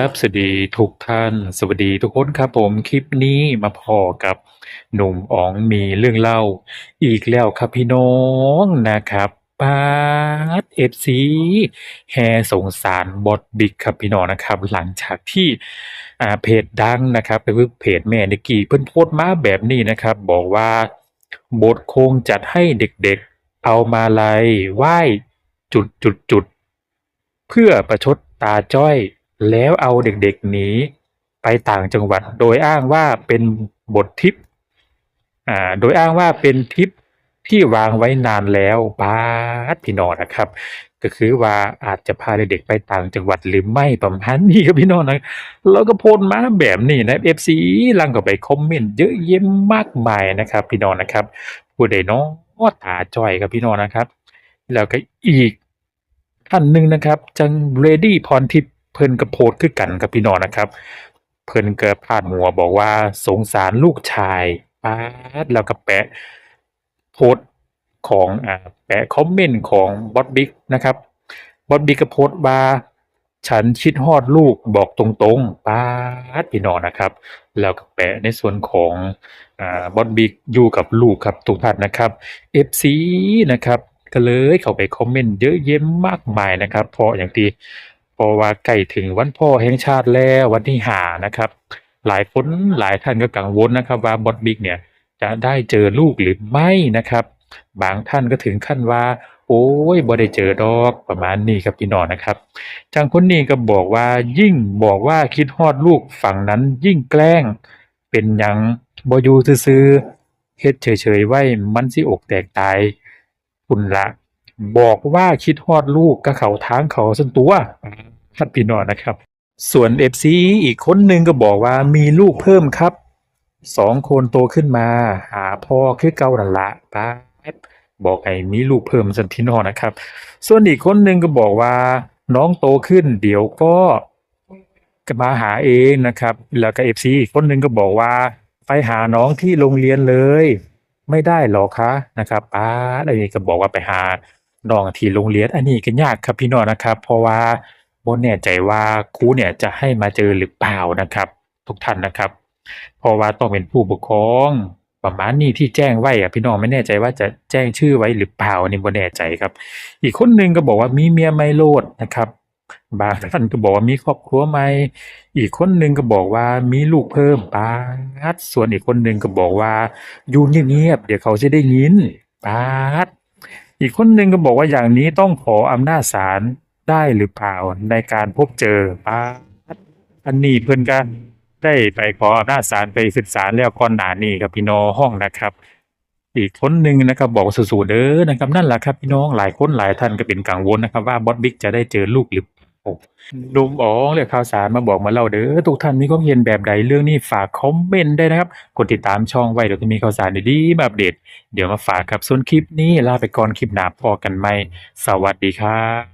ครับ สวัสดีทุกท่าน สวัสดีทุกคนครับผมคลิปนี้มาพอกับหนุ่มอ๋องมีเรื่องเล่า อีกแล้วครับพี่น้องนะครับปาดเอฟซีแห่สงสารบอสบิ๊กครับพี่น้องนะครับ หลังจากที่อ่าเพจดังนะครับไปพึ่งเพจแม่นิกกี้เพิ่นโพสต์มาแบบนี้นะครับ บอกว่าบทคงจัดให้เด็กๆเอามาลัยไหว้จุดจุดจุดเพื่อประชดตาจ้อย แล้วเอาเด็กๆหนีไปต่างจังหวัด โดยอ้างว่าเป็นบททิปอ่าโดยอ้างว่าเป็นทิปที่วางไว้นานแล้วปาดพี่น้องนะครับ ก็คือว่าอาจจะพาเด็กๆไปต่างจังหวัดหรือไม่ประมาณนี้ครับพี่น้องนะแล้วก็โพสมาแบบนี้นะ FC ลังก็ไปคอมเมนต์เยอะแยะมากมายนะครับ พี่น้องนะครับผู้ใดเนาะตาจ้อยครับพี่น้องนะครับ แล้วก็อีกท่านหนึ่งนะครับ จังเรดี้พรทิพย์ เพิ่นก็โพสต์คือกันครับพี่น้องนะครับ เพิ่นก็พาดหัวบอกว่าสงสารลูกชายป๊าดแล้วก็แปะโพสต์ของอ่าแปะคอมเมนต์ของบอสบิ๊กนะครับบอสบิ๊กก็โพสต์ว่าฉันคิดฮอดลูกบอกตรงๆป๊าดพี่น้องนะครับ แล้วก็แปะในส่วนของอ่าบอสบิ๊กอยู่กับลูกครับทุกท่านนะครับ FC นะครับก็เลยเข้าไปคอมเมนต์เยอะแยะมากมายนะครับ เพราะอย่างที่ เพราะว่าใกล้ถึงวันพ่อแห่งชาติแล้ววันที่หานะครับ หลายคนหลายท่านก็กังวลนะครับ ว่าบอสบิ๊กเนี่ยจะได้เจอลูกหรือไม่นะครับ บางท่านก็ถึงขั้นว่า โอ้ยบ่ได้เจอดอกประมาณนี้ครับพี่น้องนะครับทางคนนี้ก็บอกว่ายิ่งบอกว่าคิดฮอดลูกฝั่งนั้นยิ่งแกล้ง เป็นยังบ่อยู่ซื่อเฮ็ดเฉยๆไว้มันสิอกแตกตายพุ่นละบอกว่าคิดฮอดลูกก็เขาทางเขาซั่นตัว ครับพี่น้องนะครับ ส่วน FC อีกคนหนึ่งก็บอกว่ามีลูกเพิ่มครับสองคนโตขึ้นมา หาพ่อคือเก่านั่นละป๊าบอกให้มีลูกเพิ่มซั่นพี่น้องนะครับ ส่วนอีกคนหนึ่งก็บอกว่า น้องโตขึ้น เดี๋ยวก็กมาหาเองนะครับ แล้วก็ FC อีกคนหนึ่งก็บอกว่า ไปหาน้องที่โรงเรียนเลย ไม่ได้หรอคะนะครับป๊าอันนี้ก็บอกว่าไปหาน้องที่โรงเรียนอันนี้ก็ยากครับพี่น้องนะครับ เพราะว่า บ่แน่ใจว่าครูเนี่ยจะให้มาเจอหรือเปล่านะครับ ทุกท่านนะครับ เพราะว่าต้องเป็นผู้ปกครองประมาณนี้ที่แจ้งไว้อะพี่น้องไม่แน่ใจว่าจะแจ้งชื่อไว้หรือเปล่านนี้บ่แน่ใจครับ อีกคนหนึ่งก็บอกว่ามีเมียไม่โลดนะครับ บางท่านก็บอกว่ามีครอบครัวใหม่อีกคนหนึ่งก็บอกว่ามีลูกเพิ่มปาดส่วนอีกคนหนึ่งก็บอกว่าอยู่เงียบๆเดี๋ยวเขาจะได้ยินปาดอีกคนหนึ่งก็บอกว่าอย่างนี้ต้องขออำนาจศาล ได้หรือเปล่าในการพบเจอป๊าอันนี้เพิ่อนก็ได้ไปขออำนาจศาลไปศึกษาแล้วก่อนหน้านี้กับพี่น้องห้องนะครับ อีกคนหนึ่งนะครับบอกสู้ๆเด้อนะครับนั่นแหละครับพี่น้องหลายคนหลายท่านก็เป็นกังวลนะครับ ว่าบอสบิ๊กจะได้เจอลูกหรือเปล่าหนุ่มอ๋องเรียกข่าวสารมาบอกมาเล่าเด้อทุกท่านมีความเห็นแบบใดเรื่องนี้ฝากคอมเมนต์ได้นะครับ กดติดตามช่องไว้เดี๋ยวจะมีข่าวสารดีๆมาอัปเดต เดี๋ยวมาฝากครับส่วนคลิปนี้ลาไปก่อนคลิปหน้าพอกันใหมสวัสดีครับ